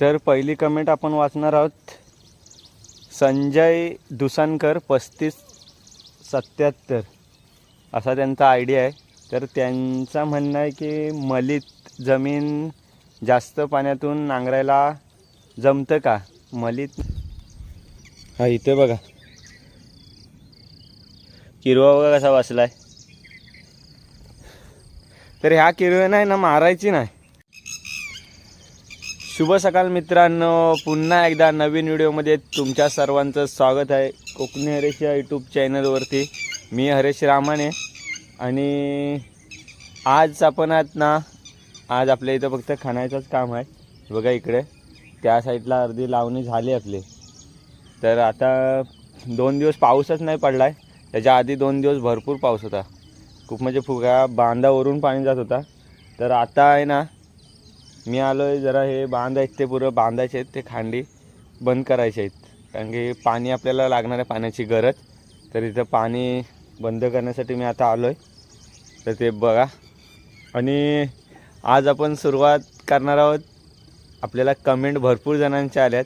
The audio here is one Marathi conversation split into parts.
तर पहिली कमेंट आपण वाचणार आहोत. संजय दुसानकर पस्तीस सत्याहत्तर. असा त्यांचा आयडिया आहे. तर त्यांचं म्हणणं आहे की मलित जमीन जास्त पाण्यातून नांगरायला जमतं का? मलित हा इथे बघा. किरवा बघा कसा आहे तर ह्या किरवे नाही ना मारायची नाही. शुभ सकाळ मित्रांनो. पुन्हा एकदा नवीन व्हिडिओमध्ये तुमच्या सर्वांचं स्वागत आहे. कोकणी हरेश या यूट्यूब चॅनलवरती मी हरेश रामाने. आणि आज आपण आत ना आज आपल्या इथं फक्त खाण्याचंच काम आहे. बघा इकडे. त्या साईडला अर्धी लावणी झाली आपली. तर आता दोन दिवस पाऊसच नाही पडला आहे त्याच्या आधी दोन दिवस भरपूर पाऊस होता. खूप म्हणजे फुगा बांधावरून पाणी जात होता. तर आता आहे ना मी आलो आहे जरा हे बांध आहेत ते पुरं बांधायचे आहेत ते खांडी बंद करायचे आहेत. कारण की पाणी आपल्याला लागणार आहे पाण्याची गरज. तर इथं पाणी बंद करण्यासाठी मी आता आलो आहे तर ते बघा. आणि आज आपण सुरुवात करणार आहोत. आपल्याला कमेंट भरपूर जणांच्या आल्यात.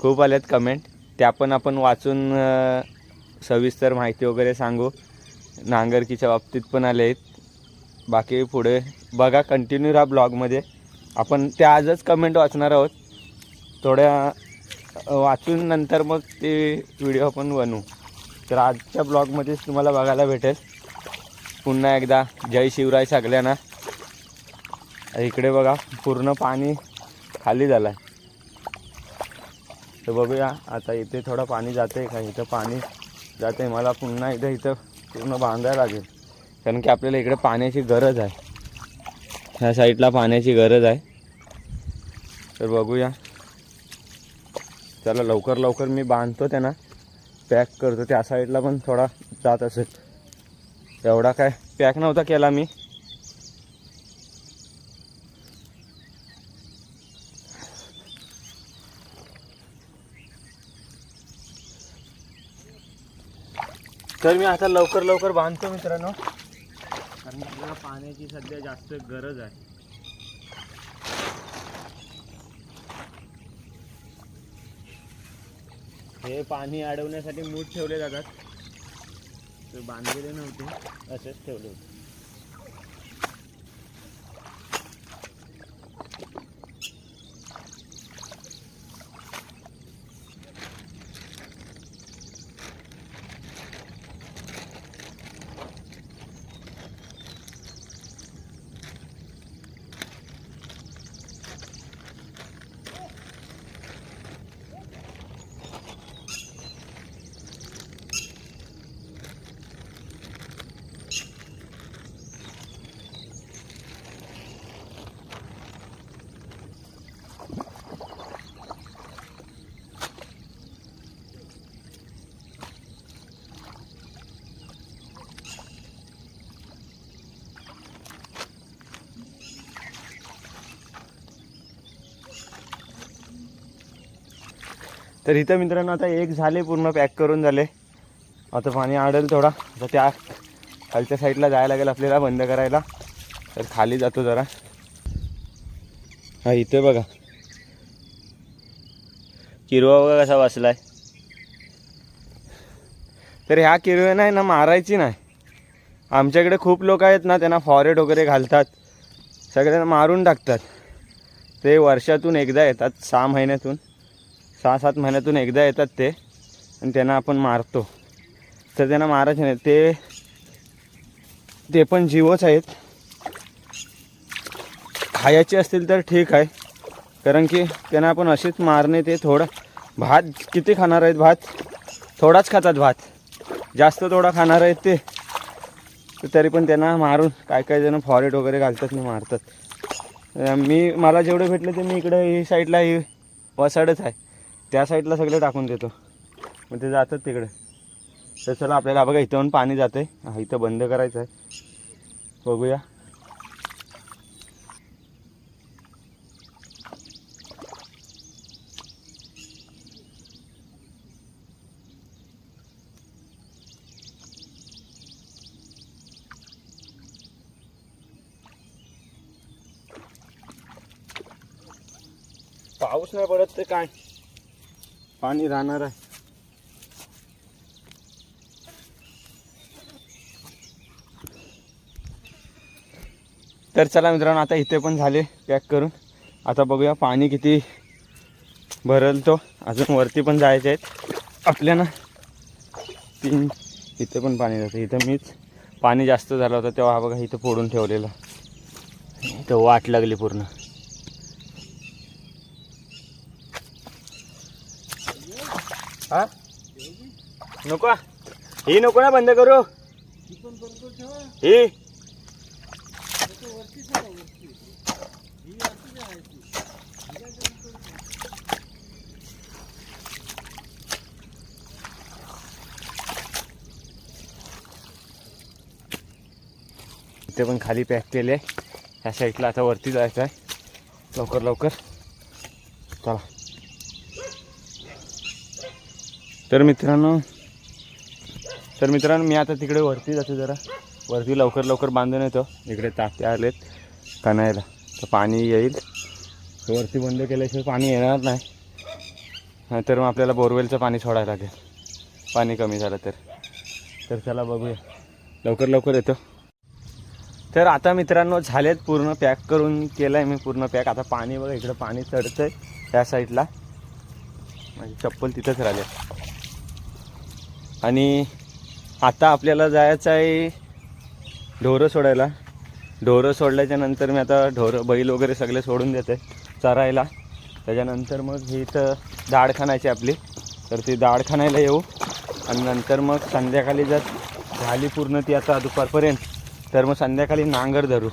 खूप आल्यात कमेंट. त्या पण आपण वाचून सविस्तर माहिती वगैरे सांगू. नांगरकीच्या बाबतीत पण आले आहेत बाकी पुढे बघा कंटिन्यू राहा ब्लॉगमध्ये. आपण त्या आजच कमेंट वाचणार आहोत. थोड्या वाचून नंतर मग ते व्हिडिओ आपण बनवू. तर आजच्या ब्लॉगमध्येच तुम्हाला बघायला भेटेल. पुन्हा एकदा जय शिवराय सगळ्यांना. इकडे बघा पूर्ण पाणी खाली झालं आहे तर बघूया आता इथे थोडं पाणी जाते का? इथं पाणी जाते मला पुन्हा एकदा इथं पूर्ण बांधायला लागेल. कारण की आपल्याला इकडे पाण्याची गरज आहे. ह्या साईडला पाण्याची गरज आहे. तर बघूया. त्याला लवकर लवकर मी बांधतो त्यांना. पॅक करतो. त्या साईडला पण थोडा जात असेल. एवढा काय पॅक नव्हता केला मी. तर मी आता लवकर लवकर बांधतो मित्रांनो. आपल्याला पाण्याची सध्या जास्त गरज आहे. हे पाणी अडवण्यासाठी मूठ ठेवले जातात. ते बांधलेले नव्हते असेच ठेवले होते. तर इथं मित्रांनो आता एक झाले पूर्ण पॅक करून झाले. आता पाणी आडेल थोडा. तर त्या खालच्या साईडला जायला लागेल आपल्याला बंद करायला. तर खाली जातो जरा. हा इथे बघा. किरवा बघा कसा बसलाय तर ह्या किरवे नाही ना मारायची नाही. आमच्याकडे खूप लोक आहेत ना त्यांना फॉरेट वगैरे घालतात. सगळ्यांना मारून टाकतात. ते वर्षातून एकदा येतात सहा महिन्यातून. सहा सात महिन्यातून एकदा येतात ते आणि त्यांना आपण मारतो. तर त्यांना मारायचे नाही. ते ते पण जीवच आहेत. खायचे असतील तर ठीक आहे. कारण की त्यांना आपण असेच मारणे ते थोडं. भात किती खाणार आहेत भात? थोडाच खातात भात. जास्त थोडा खाणार आहेत ते. तरी पण त्यांना मारून काय काय जण फॉरेट वगैरे घालतात आणि मारतात. मी मला जेवढे भेटले ते मी इकडं ही साईडला ही वसाडच आहे. त्या साईडला सगळे टाकून देतो. मग ते जातात तिकडे. तर चला आपल्याला बघा इथं पाणी जाते आहे इथं बंद करायचं आहे बघूया. पाऊस नाही पडत ते काय? पाणी राहणार आहे. तर चला मित्रांनो आता इथे पण झाले पॅक करून. आता बघूया पाणी किती भरल तो. अजून वरती पण जायचे आहेत. आपल्याला तीन इथे पण पाणी जातं. इथं मीच पाणी जास्त झालं होतं तेव्हा हा बघा इथं फोडून ठेवलेलं. इथं वाट लागली पूर्ण. हा? नको. ही नको ना बंद करू. ही. ते पण खाली पॅक केले. ह्या साईडला आता वरती जायचं आहे लवकर लवकर. चला. तर मित्रांनो तर मित्रांनो मी आता तिकडे वरती जातो जरा. वरती लवकर लवकर बांधून येतो. इकडे ताते आलेत कणायला. तर पाणी येईल. तर वरती बंद केल्याशिवाय पाणी येणार नाही. नाहीतर मग आपल्याला बोरवेलचं पाणी सोडायला लागेल. पाणी कमी झालं तर. तर चला बघूया. लवकर लवकर येतो. तर आता मित्रांनो झालेत पूर्ण पॅक करून केलं आहे मी पूर्ण पॅक. आता पाणी बघा इकडं पाणी चढतं आहे त्या साईडला. माझी चप्पल तिथंच राहिले आणि आता आपल्याला जायचं आहे ढोरं सोडायला. ढोरं सोडल्याच्या नंतर मी आता ढोरं बैल वगैरे सगळे सोडून देते चरायला. त्याच्यानंतर मग ही इथं दाढ खाणायची आपली. तर ती दाढ खाणायला येऊ. आणि नंतर मग संध्याकाळी जर झाली पूर्ण ती आता दुपारपर्यंत तर मग संध्याकाळी नांगर धरू.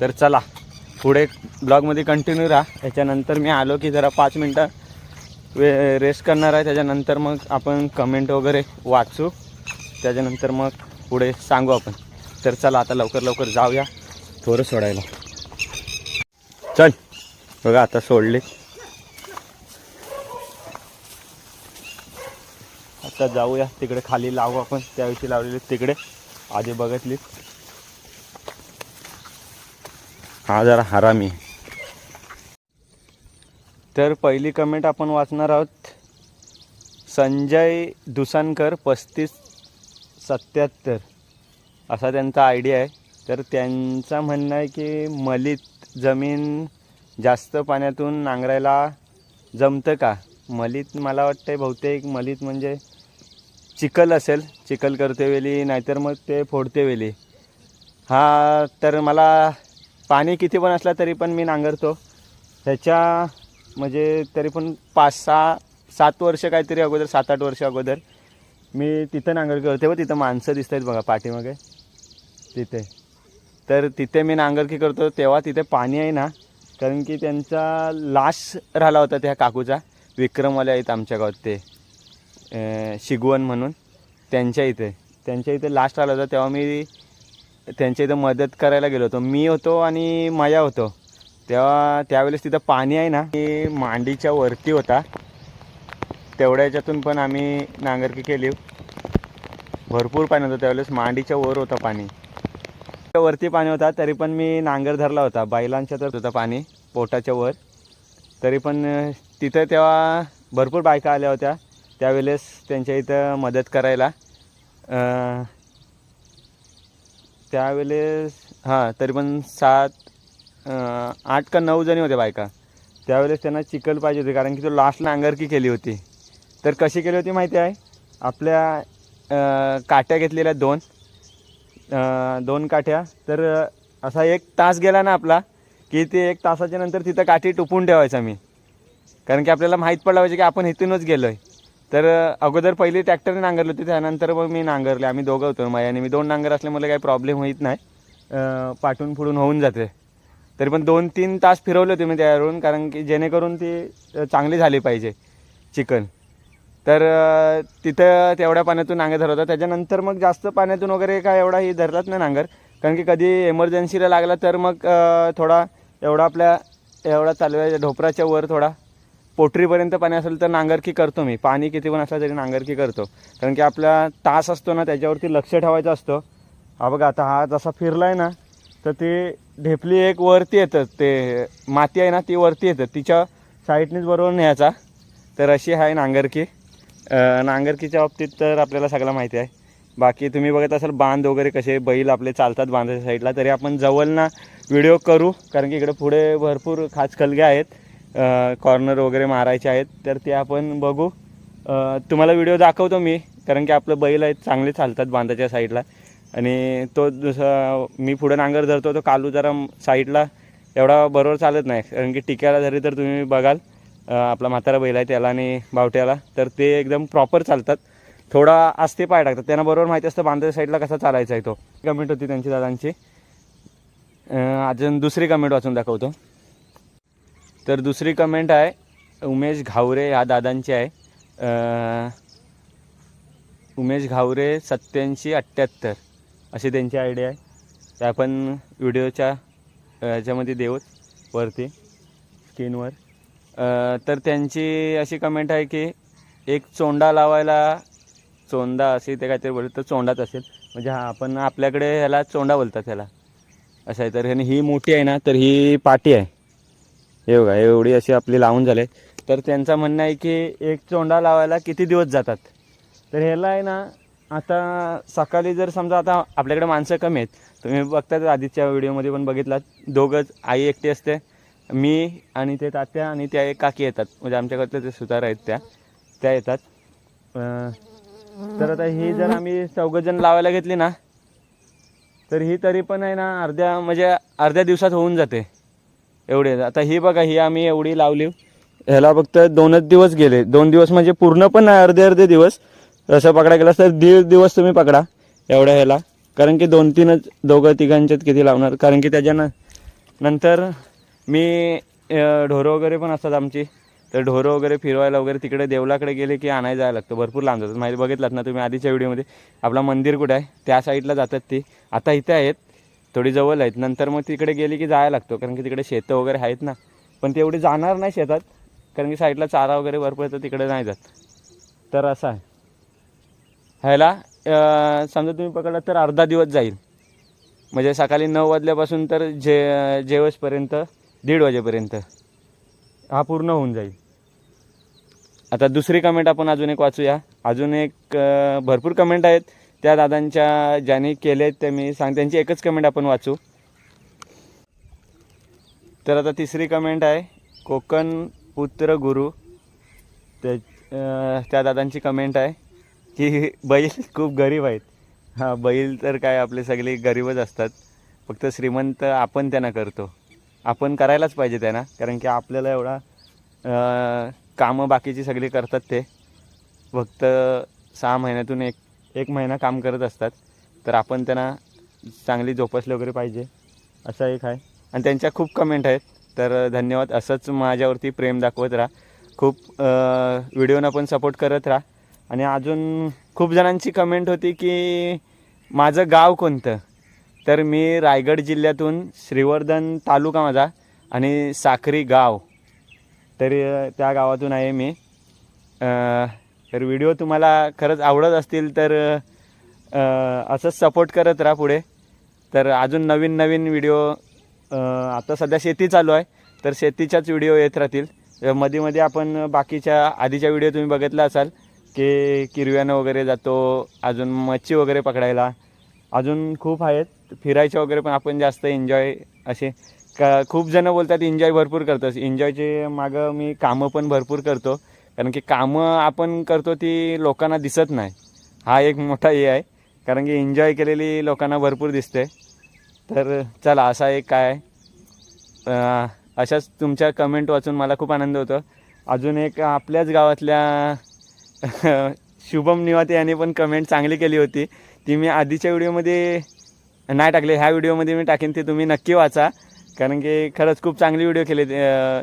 तर चला पुढे ब्लॉगमध्ये कंटिन्यू राहा. त्याच्यानंतर मी आलो की जरा पाच मिनटं वे रेस्ट करणार आहे. त्याच्यानंतर मग आपण कमेंट वगैरे वाचू. त्याच्यानंतर मग पुढे सांगू आपण. तर चला आता लवकर लवकर जाऊया. थोडं सोडायला. चल. बघा आता सोडले. आता जाऊया. तिकडे खाली लावू आपण. त्याविषयी लावलेले तिकडे. आधी बघितली. हा जरा हरामी. तर पहिली कमेंट आपण वाचणार आहोत. संजय दुसानकर पस्तीस सत्याहत्तर. असा त्यांचा आयडिया आहे. तर त्यांचं म्हणणं आहे की मलित जमीन जास्त पाण्यातून नांगरायला जमतं का? मलित मला वाटतं बहुतेक मलित म्हणजे चिखल असेल. चिखल करते वेली नाहीतर मग ते फोडते वेली. हा तर मला पाणी किती पण असला तरी पण मी नांगरतो. त्याच्या म्हणजे तरी पण पाच सहा सात वर्ष काहीतरी अगोदर सात आठ वर्ष अगोदर मी तिथं नांगर करते व तिथं माणसं दिसत आहेत बघा पाठीमागे. तिथे. तर तिथे मी नांगरकी करतो तेव्हा तिथे पाणी आहे ना कारण की त्यांचा लाश राहिला होता त्या काकूचा. विक्रमवाले आहेत आमच्या गावात ते. शिगवण म्हणून. त्यांच्या इथे. त्यांच्या इथे लास्ट आला होता तेव्हा मी त्यांच्या इथं मदत करायला गेलो होतो. मी होतो आणि माया होतो. तेव्हा त्यावेळेस तिथं पाणी आहे ना की मांडीच्या वरती होता. तेवढ्या याच्यातून पण आम्ही नांगरकी केली. भरपूर पाणी होतं त्यावेळेस मांडीच्या वर होतं पाणी. वरती पाणी होता तरी पण मी नांगर धरला होता. बैलांच्या तर होतं पाणी पोटाच्या वर. तरी पण तिथं तेव्हा भरपूर बायका आल्या होत्या. त्यावेळेस त्यांच्या इथं मदत करायला. त्यावेळेस हां तरी पण सात आठ का नऊ जणी होत्या बायका. त्यावेळेस त्यांना चिकल पाहिजे होती कारण की तो लास्टला अंगारकी केली होती. तर कशी केली होती माहिती आहे? आपल्या काठ्या काट्या घेतलेल्या दोन. दोन काठ्या तर असा एक तास गेला ना आपला की ते एक तासाच्या नंतर तिथं काठी टुपून ठेवायचा मी कारण की आपल्याला माहीत पडलं पाहिजे की आपण इथूनच गेलो आहे तर अगोदर पहिली ट्रॅक्टरने नांगरली होती त्यानंतर मग मी नांगरले. आम्ही दोघं होतो. माझ्याने मी दोन नांगर असल्यामुळे काही प्रॉब्लेम होत नाही. पाठून फुडून होऊन जाते. तरी पण दोन तीन तास फिरवले होते मी त्यावरून कारण की जेणेकरून ती चांगली झाली पाहिजे चिकन. तर तिथं तेवढ्या पाण्यातून नांगर धरवतात त्याच्यानंतर मग जास्त पाण्यातून वगैरे काय एवढा ही धरलाच ना नांगर. कारण की कधी एमर्जन्सीला लागला तर मग थोडा एवढा आपल्या एवढा चालव्या ढोपराच्या वर थोडा पोटरीपर्यंत पाणी असेल तर नांगरकी करतो मी. पाणी किती पण असलं तरी नांगरकी करतो. कारण की आपला तास असतो ना त्याच्यावरती लक्ष ठेवायचं असतं. हा बघा आता हा जसा फिरला आहे ना तर ते ढेपली एक वरती येतं ते माती आहे ना ती वरती येतं. तिच्या साईडनेच बरोबर न्यायचा. तर अशी आहे नांगरकी. नांगरकीच्या बाबतीत तर आपल्याला सगळं माहिती आहे. बाकी तुम्ही बघत असाल बांध वगैरे कसे बैल आपले चालतात बांधाच्या साईडला तरी आपण जवळना व्हिडिओ करू. कारण की इकडे पुढे भरपूर खास खलगे आहेत. कॉर्नर वगैरे मारायचे आहेत. तर ते आपण बघू. तुम्हाला व्हिडिओ दाखवतो मी. कारण की आपलं बैल आहेत चांगले चालतात बांधाच्या साईडला आणि तो जसं मी पुढे नांगर धरतो तो कालू जरा साईडला एवढा बरोबर चालत नाही. कारण की टिक्याला धरी तर तुम्ही बघाल आपला म्हातारा बैल आहे त्याला आणि बावट्याला. तर ते एकदम प्रॉपर चालतात. थोडा आस्ते पाय टाकतात. त्यांना बरोबर माहिती असतं बांधाच्या साईडला कसा चालायचा आहे तो. कमेंट होती त्यांची दादांची. अजून दुसरी कमेंट वाचून दाखवतो. तर दुसरी कमेंट आहे उमेश घावरे ह्या दादांची आहे. उमेश घावरे सत्याऐंशी अठ्ठ्याहत्तर अशी त्यांची आयडिया आहे. ते आपण व्हिडिओच्या ह्याच्यामध्ये याच्यामध्ये वरती स्क्रीनवर तर त्यांची अशी कमेंट आहे की एक चोंडा लावायला चोंडा असे ते काहीतरी बोलत तर चोंडाच असेल. म्हणजे हा आपण आपल्याकडे ह्याला चोंडा बोलतात ह्याला. असं आहे. तर ही मोठी आहे ना तर ही पाटी आहे. हे बघा एवढी अशी आपली लावून झाले तर त्यांचं म्हणणं आहे की एक चोंडा लावायला किती दिवस जातात? तर ह्याला आहे ना आता सकाळी जर समजा आता आपल्याकडे माणसं कमी आहेत तुम्ही बघताच आधीच्या व्हिडिओमध्ये पण बघितलात दोघंच आई एकटी असते मी आणि ते तात्या आणि त्या एक काकी येतात. म्हणजे आमच्याकडचे ते सुतार आहेत त्या त्या येतात. तर आता ही जर आम्ही चौघजण लावायला घेतली ना तर ही तरी पण आहे ना अर्ध्या म्हणजे अर्ध्या दिवसात होऊन जाते. एवढे आता ही बघा ही आम्ही एवढी लावली. ह्याला फक्त दोनच दिवस गेले. दोन दिवस म्हणजे पूर्ण पण नाही अर्धे अर्धे दिवस. तसं पकडा गेला तर दीड दिवस तुम्ही पकडा एवढ्या ह्याला. कारण की दोन तीनच दोघं तिघांच्यात किती लावणार? कारण की त्याच्यानं नंतर मी ढोरं वगैरे पण असतात आमची. तर ढोरं वगैरे फिरवायला वगैरे तिकडे देवलाकडे गेले की आणायला जायला लागतं. भरपूर लांब जातात. माहिती बघितलात ना तुम्ही आधीच्या व्हिडिओमध्ये? आपला मंदिर कुठे आहे? त्या साईडला जातात ती. आता इथे आहेत. थोडी जवळ आहेत. नंतर मग तिकडे गेली की जायला लागतो. कारण की तिकडे शेतं वगैरे आहेत ना. पण तेवढी जाणार नाही शेतात. कारण की साईडला चारा वगैरे भरपूर येतं तिकडे नाही जात. तर असं आहे. ह्याला समजा तुम्ही पकडला तर अर्धा दिवस जाईल. म्हणजे सकाळी नऊ वाजल्यापासून तर जे जेवसपर्यंत दीड वाजेपर्यंत. हा पूर्ण होऊन जाईल. आता दुसरी कमेंट आपण अजून एक वाचूया. अजून एक भरपूर कमेंट आहेत. त्या दादांच्या ज्यांनी केले ते मी सांग त्यांची एकच कमेंट आपण वाचू. तर आता तिसरी कमेंट आहे कोकण पुत्र गुरु. त्या त्या दादांची कमेंट आहे. की बैल खूप गरीब आहेत. हां बैल तर काय आपले सगळे गरीबच असतात. फक्त श्रीमंत आपण त्यांना करतो. आपण करायलाच पाहिजे त्यांना कारण की आपल्याला एवढा कामं बाकीची सगळी करतात ते. फक्त सहा महिन्यातून एक एक महिना काम करत असतात. तर आपण त्यांना चांगली जोपासली वगैरे पाहिजे. असा एक आहे. आणि त्यांच्या खूप कमेंट आहेत. तर धन्यवाद. असंच माझ्यावरती प्रेम दाखवत राहा. खूप व्हिडिओना पण सपोर्ट करत राहा. आणि अजून खूप जणांची कमेंट होती की माझं गाव कोणतं? तर मी रायगड जिल्ह्यातून श्रीवर्धन तालुका माझा आणि साखरी गाव. तर त्या गावातून आहे मी. तर व्हिडिओ तुम्हाला खरंच आवडत असतील तर असंच सपोर्ट करत राहा पुढे. तर अजून नवीन नवीन व्हिडिओ आता सध्या शेती चालू आहे. तर शेतीच्याच व्हिडिओ येत राहतील. मध्ये मध्ये आपण बाकीच्या आधीच्या व्हिडिओ तुम्ही बघितला असाल. की किरव्यानं वगैरे जातो अजून मच्छी वगैरे पकडायला. अजून खूप आहेत. फिरायचे वगैरे पण आपण जास्त एन्जॉय असे का खूप जणं बोलतात एन्जॉय भरपूर करतोस. एन्जॉयचे मागं मी कामं पण भरपूर करतो. कारण की कामं आपण करतो ती लोकांना दिसत नाही. हा एक मोठा हे आहे. कारण की एन्जॉय केलेली लोकांना भरपूर दिसते. तर चला असा एक काय अशाच तुमच्या कमेंट वाचून मला खूप आनंद होतो. अजून एक आपल्याच गावातल्या शुभम निवाते यांनी पण कमेंट चांगली केली होती. ती मी आधीच्या व्हिडिओमध्ये नाही टाकले. ह्या व्हिडिओमध्ये मी टाकेन ते तुम्ही नक्की वाचा. कारण की खरंच खूप चांगली व्हिडिओ केले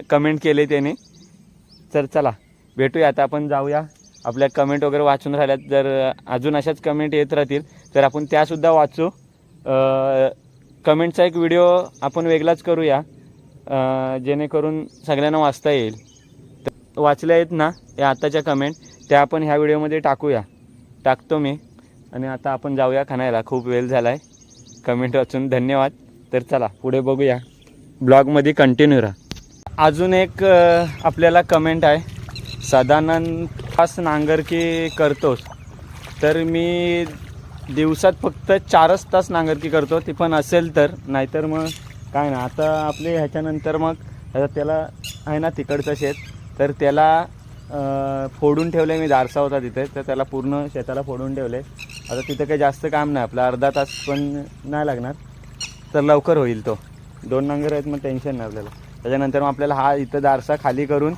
कमेंट केले त्याने. तर चला भेटूया. आता आपण जाऊया. आपल्या कमेंट वगैरे वाचून राहिल्यात. जर अजून अशाच कमेंट येत राहतील तर आपण त्यासुद्धा वाचू. कमेंटचा एक व्हिडिओ आपण वेगळाच करूया. जेणेकरून सगळ्यांना वाचता येईल. तर वाचल्या आहेत ना या आत्ताच्या कमेंट त्या आपण ह्या व्हिडिओमध्ये टाकूया. टाकतो मी. आणि आता आपण जाऊया खाण्याला. खूप वेळ झाला आहे कमेंट वाचून धन्यवाद. तर चला पुढे बघूया. ब्लॉगमध्ये कंटिन्यू राहा. अजून एक आपल्याला कमेंट आहे. सदानंद खास नांगरकी करतोस. तर मी दिवसात फक्त चारच तास नांगरकी करतो. ती पण असेल तर. नाहीतर मग काय ना आता आपले ह्याच्यानंतर मग आता त्याला आहे ना तिकडचं शेत. तर त्याला फोडून ठेवले मी दारसा होता तिथे तर त्याला पूर्ण शेताला फोडून ठेवले. आता तिथं काही जास्त काम नाही आपलं अर्धा तास पण नाही लागणार तर लवकर होईल तो. दोन नांगर आहेत मग टेन्शन नाही आपल्याला. त्याच्यानंतर मग आपल्याला हा इथं दारसा खाली करून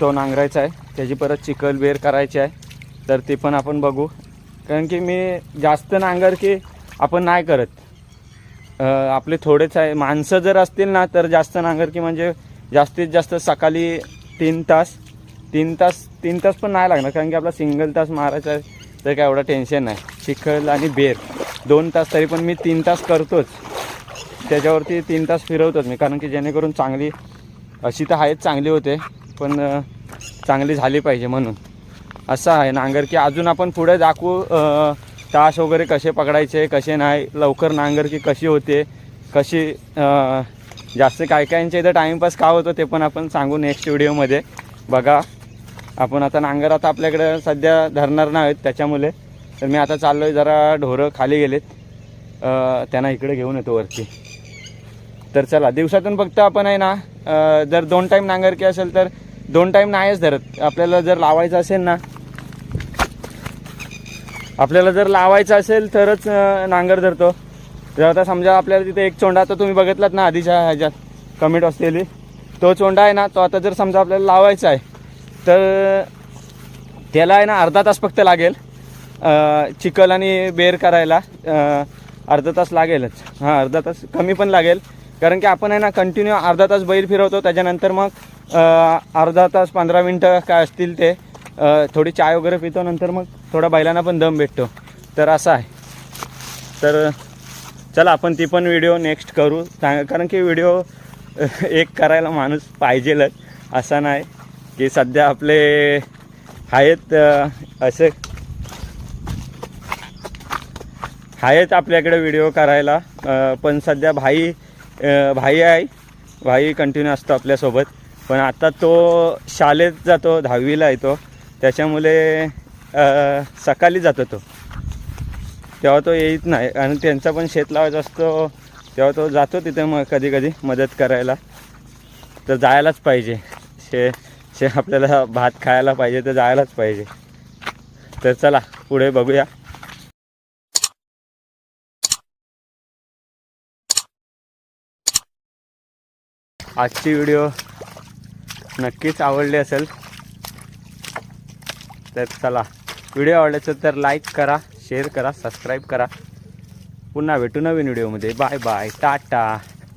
तो नांगरायचा आहे. त्याची परत चिखल बेर करायची आहे. तर ते पण आपण बघू. कारण की मी जास्त नांगर की आपण नाही करत. आपले थोडेच आहे. माणसं जर असतील ना तर जास्त नांगर की म्हणजे जास्तीत जास्त सकाळी तीन तास तीन तास तीन तास पण नाही लागणार कारण की आपला सिंगल तास मारायचा आहे तर काय एवढं टेन्शन नाही. चिखल आणि बेर दोन तास तरी पण मी तीन तास करतोच. त्याच्यावरती तीन तास फिरवतोच मी कारण की जेणेकरून चांगली अशी तर आहेच चांगली होते पण चांगली झाली पाहिजे म्हणून. असं आहे नांगर की अजून आपण पुढे दाखवू तास वगैरे कसे पकडायचे कसे नाही लवकर नांगर की कशी होते कशी जास्त काय कायांच्या इथं टाईमपास का होतो ते पण आपण सांगू नेक्स्ट व्हिडिओमध्ये बघा. आपण आता नांगर आता आपल्याकडं सध्या धरणार नाहीत त्याच्यामुळे. तर मी आता चाललो आहे जरा ढोरं खाली गेलेत. त्यांना इकडे घेऊन येतो वरती. तर चला दिवसातून फक्त आपण आहे ना जर दोन टाईम नांगरकी असेल तर दोन टाईम नाहीच धरत. आपल्याला जर लावायचं असेल ना आपल्याला जर लावायचं असेल तरच नांगर धरतो. जर आता समजा आपल्याला तिथे एक चोंडा तर तुम्ही बघितलात ना आधीच्या ह्याच्यात कमेंट असलेली तो चोंडा आहे ना तो आता जर समजा आपल्याला लावायचा आहे तर त्याला आहे ना अर्धा तास फक्त लागेल. चिकल चिखल आणि बेर करायला. अर्धा तास लागेलच. हां अर्धा तास कमी पण लागेल. कारण की आपण आहे ना कंटिन्यू अर्धा तास बैल फिरवतो. त्याच्यानंतर मग अर्धा तास पंधरा मिनटं काय असतील ते थोडी चाय वगैरे पितो. नंतर मग थोडा बैलांना पण दम भेटतो. तर असं आहे. तर चला आपण ती पण व्हिडिओ नेक्स्ट करू. कारण की व्हिडिओ एक करायला माणूस पाहिजेलच. असा नाही. की सध्या आपले आहेत असे आहेत आपल्याकडे व्हिडिओ करायला पण सध्या भाई भाई आहे. भाई कंटिन्यू असतो आपल्यासोबत. पण आता तो शाळेत जातो दहावीला येतो त्याच्यामुळे सकाळी जातो तो. तेव्हा तो येत नाही. आणि त्यांचा पण शेत लावायचा असतो. तेव्हा तो जातो तिथे मग कधी कधी मदत करायला. तर जायलाच पाहिजे. शे जे आपल्याला भात खायला पाहिजे तर जायलाच पाहिजे. तर चला पुढे बघूया. आजची व्हिडिओ नक्कीच आवडली असेल तर चला. व्हिडिओ आवडल्याचं तर लाईक करा शेअर करा सबस्क्राईब करा. पुन्हा भेटू नवीन व्हिडिओमध्ये बाय बाय टाटा